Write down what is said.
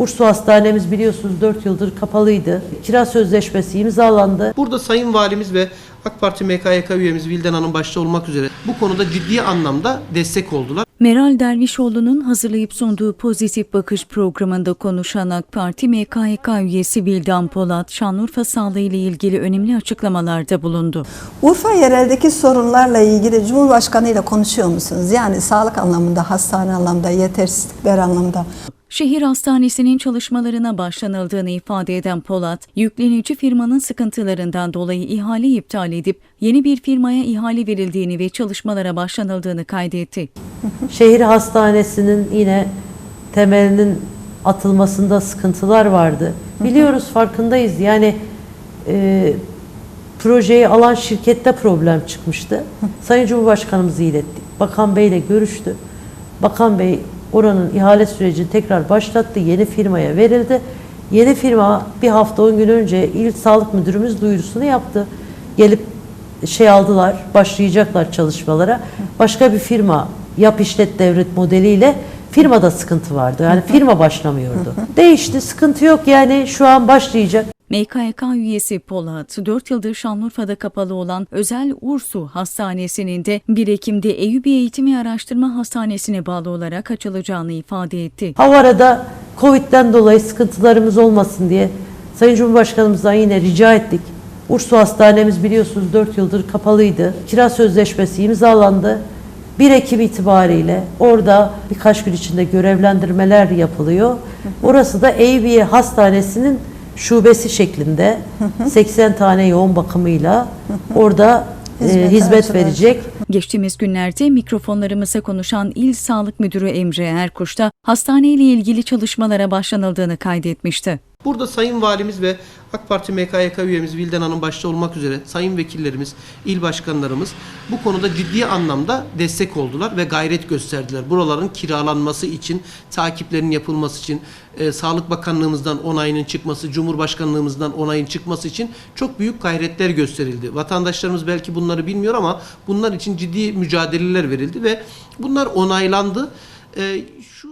Ursu Hastanemiz biliyorsunuz 4 yıldır kapalıydı. Kira sözleşmesi imzalandı. Burada Sayın Valimiz ve AK Parti MKYK üyemiz Vildan Hanım başta olmak üzere bu konuda ciddi anlamda destek oldular. Meral Dervişoğlu'nun hazırlayıp sunduğu Pozitif Bakış programında konuşan AK Parti MKYK üyesi Vildan Polat, Şanlıurfa sağlığı ile ilgili önemli açıklamalarda bulundu. Urfa yereldeki sorunlarla ilgili Cumhurbaşkanı ile konuşuyor musunuz? Yani sağlık anlamında, hastane anlamında, yetersizlikler anlamında. Şehir hastanesinin çalışmalarına başlanıldığını ifade eden Polat, yüklenici firmanın sıkıntılarından dolayı ihale iptal edip yeni bir firmaya ihale verildiğini ve çalışmalara başlanıldığını kaydetti. Şehir hastanesinin yine temelinin atılmasında sıkıntılar vardı. Biliyoruz farkındayız. Yani e, projeyi alan şirkette problem çıkmıştı. Sayın Cumhurbaşkanımızı ilettik. Bakan Bey ile görüştü. Bakan Bey oranın ihale sürecini tekrar başlattı. Yeni firmaya verildi. Yeni firma bir hafta 10 gün önce İl Sağlık Müdürümüz duyurusunu yaptı. Gelip şey aldılar, başlayacaklar çalışmalara. Başka bir firma yap işlet devret modeliyle firmada sıkıntı vardı. Yani firma başlamıyordu. Değişti, sıkıntı yok yani şu an başlayacak. MKYK üyesi Polat, 4 yıldır Şanlıurfa'da kapalı olan Özel Ursu Hastanesi'nin de 1 Ekim'de Eyüp Eğitim ve Araştırma Hastanesi'ne bağlı olarak açılacağını ifade etti. Havara'da Covid'den dolayı sıkıntılarımız olmasın diye Sayın Cumhurbaşkanımızdan yine rica ettik. Ursu Hastanemiz biliyorsunuz 4 yıldır kapalıydı. Kira sözleşmesi imzalandı. 1 Ekim itibariyle orada birkaç gün içinde görevlendirmeler yapılıyor. Orası da Eyüpiye Hastanesi'nin şubesi şeklinde 80 tane yoğun bakımıyla orada e, Hizmet hizmet verecek. Geçtiğimiz günlerde mikrofonlarımıza konuşan İl Sağlık Müdürü Emre Erkuş da hastaneyle ilgili çalışmalara başlanıldığını kaydetmişti. Burada Sayın Valimiz ve AK Parti MKYK üyemiz Vildan Hanım başta olmak üzere sayın vekillerimiz, il başkanlarımız bu konuda ciddi anlamda destek oldular ve gayret gösterdiler. Buraların kiralanması için, takiplerin yapılması için, e, Sağlık Bakanlığımızdan onayının çıkması, Cumhurbaşkanlığımızdan onayın çıkması için çok büyük gayretler gösterildi. Vatandaşlarımız belki bunları bilmiyor ama bunlar için ciddi mücadeleler verildi ve bunlar onaylandı. E, şu